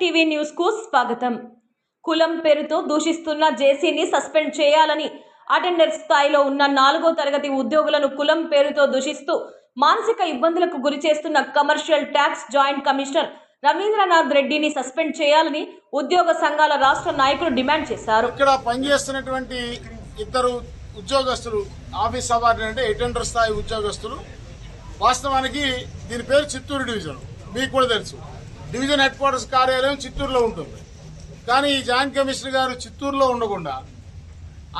TV న్యూస్కు స్వాగతం. కులం పేరుతో దూషిస్తున్న జేసీని సస్పెండ్ చేయాలని అటెండర్ స్థాయిలో ఉన్న నాలుగో తరగతి ఉద్యోగులను కులం పేరుతో దూషిస్తూ మానసిక ఇబ్బందులకు గురి చేస్తున్న commercial tax joint commissioner Ravindranath రెడ్డిని సస్పెండ్ చేయాలని ఉద్యోగ సంఘాల రాష్ట్ర నాయకులు డిమాండ్ చేశారు. ఇక్కడ పనిచేస్తున్నటువంటి ఇద్దరు ఉద్యోగస్తులు ఆఫీస్ సబార్డినేట్ అటెండర్ స్థాయి ఉద్యోగస్తులు వాస్తవానికి దీని పేరు చిత్తూరు డివిజన్. మీకు కూడా తెలుసు. డివిజన్ హెడ్ క్వార్టర్స్ కార్యాలయం చిత్తూరులో ఉంటుంది. కానీ ఈ జాయింట్ కమిషనర్ గారు చిత్తూరులో ఉండకుండా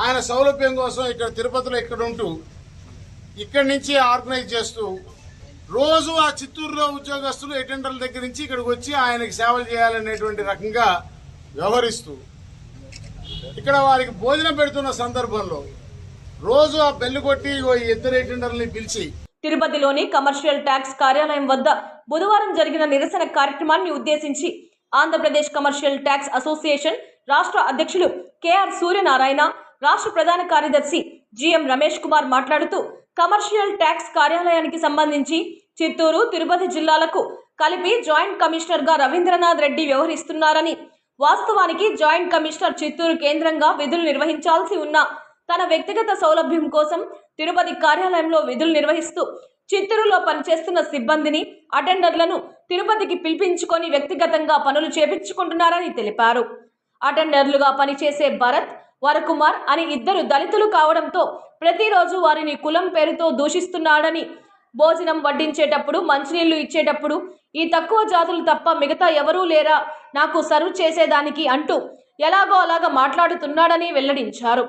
ఆయన సౌలభ్యం కోసం ఇక్కడ తిరుపతిలో ఇక్కడ ఉంటూ ఇక్కడి నుంచి ఆర్గనైజ్ చేస్తూ రోజు ఆ చిత్తూరులో ఉద్యోగస్తులు ఎటెండర్ల దగ్గర నుంచి ఇక్కడికి వచ్చి ఆయనకి సేవలు చేయాలనేటువంటి రకంగా వ్యవహరిస్తూ ఇక్కడ వారికి భోజనం పెడుతున్న సందర్భంలో రోజు ఆ బెల్లు కొట్టి ఇద్దరు ఎటెండర్ని పిలిచి తిరుపతిలోని కమర్షియల్ ట్యాక్స్ కార్యాలయం వద్ద బుధవారం జరిగిన నిరసన కార్యక్రమాన్ని ఉద్దేశించి ఆంధ్రప్రదేశ్ కమర్షియల్ ట్యాక్స్ అసోసియేషన్ రాష్ట్ర అధ్యక్షులు కెఆర్ సూర్యనారాయణ రాష్ట్ర ప్రధాన కార్యదర్శి జిఎం రమేష్ కుమార్ మాట్లాడుతూ కమర్షియల్ ట్యాక్స్ కార్యాలయానికి సంబంధించి చిత్తూరు తిరుపతి జిల్లాలకు కలిపి జాయింట్ కమిషనర్గా రవీంద్రనాథ్ రెడ్డి వ్యవహరిస్తున్నారని వాస్తవానికి జాయింట్ కమిషనర్ చిత్తూరు కేంద్రంగా విధులు నిర్వహించాల్సి ఉన్న తన వ్యక్తిగత సౌలభ్యం కోసం తిరుపతి కార్యాలయంలో విధులు నిర్వహిస్తూ చిత్తూరులో పనిచేస్తున్న సిబ్బందిని అటెండర్లను తిరుపతికి పిలిపించుకొని వ్యక్తిగతంగా పనులు చేపించుకుంటున్నారని తెలిపారు. అటెండర్లుగా పనిచేసే భరత్ వరకుమార్ అని ఇద్దరు దళితులు కావడంతో ప్రతిరోజు వారిని కులం పేరుతో దూషిస్తున్నాడని భోజనం వడ్డించేటప్పుడు మంచినీళ్ళు ఇచ్చేటప్పుడు ఈ తక్కువ జాతులు తప్ప మిగతా ఎవరూ లేరా నాకు సర్వ్ చేసేదానికి అంటూ ఎలాగో అలాగ మాట్లాడుతున్నాడని వెల్లడించారు.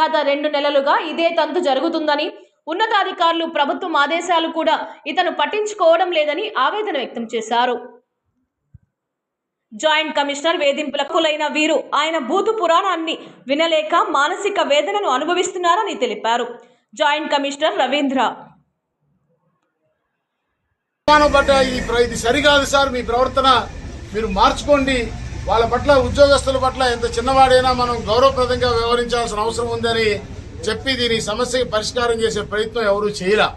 గత రెండు నెలలుగా ఇదే తంతు జరుగుతుందని ఉన్నతాధికారులు ప్రభుత్వం ఆదేశాలు కూడా ఇతను పట్టించుకోవడం లేదని ఆవేదన వ్యక్తం చేశారు. జాయింట్ కమిషనర్ వేధింపులకులైన వీరు ఆయన భూతు పురాణాన్ని వినలేక మానసిక వేదనను అనుభవిస్తున్నారని తెలిపారు. Joint commissioner Ravindra. ఈ ఇది సరికాదు సార్ మీ ప్రవర్తన మీరు మార్చుకోండి. వాళ్ళ పట్ల ఉద్యోగస్తుల పట్ల ఎంత చిన్నవాడైనా మనం గౌరవప్రదంగా వ్యవహరించాల్సిన అవసరం ఉందని చెప్పి దీని సమస్యకి పరిష్కారం చేసే ప్రయత్నం ఎవరూ చేయరా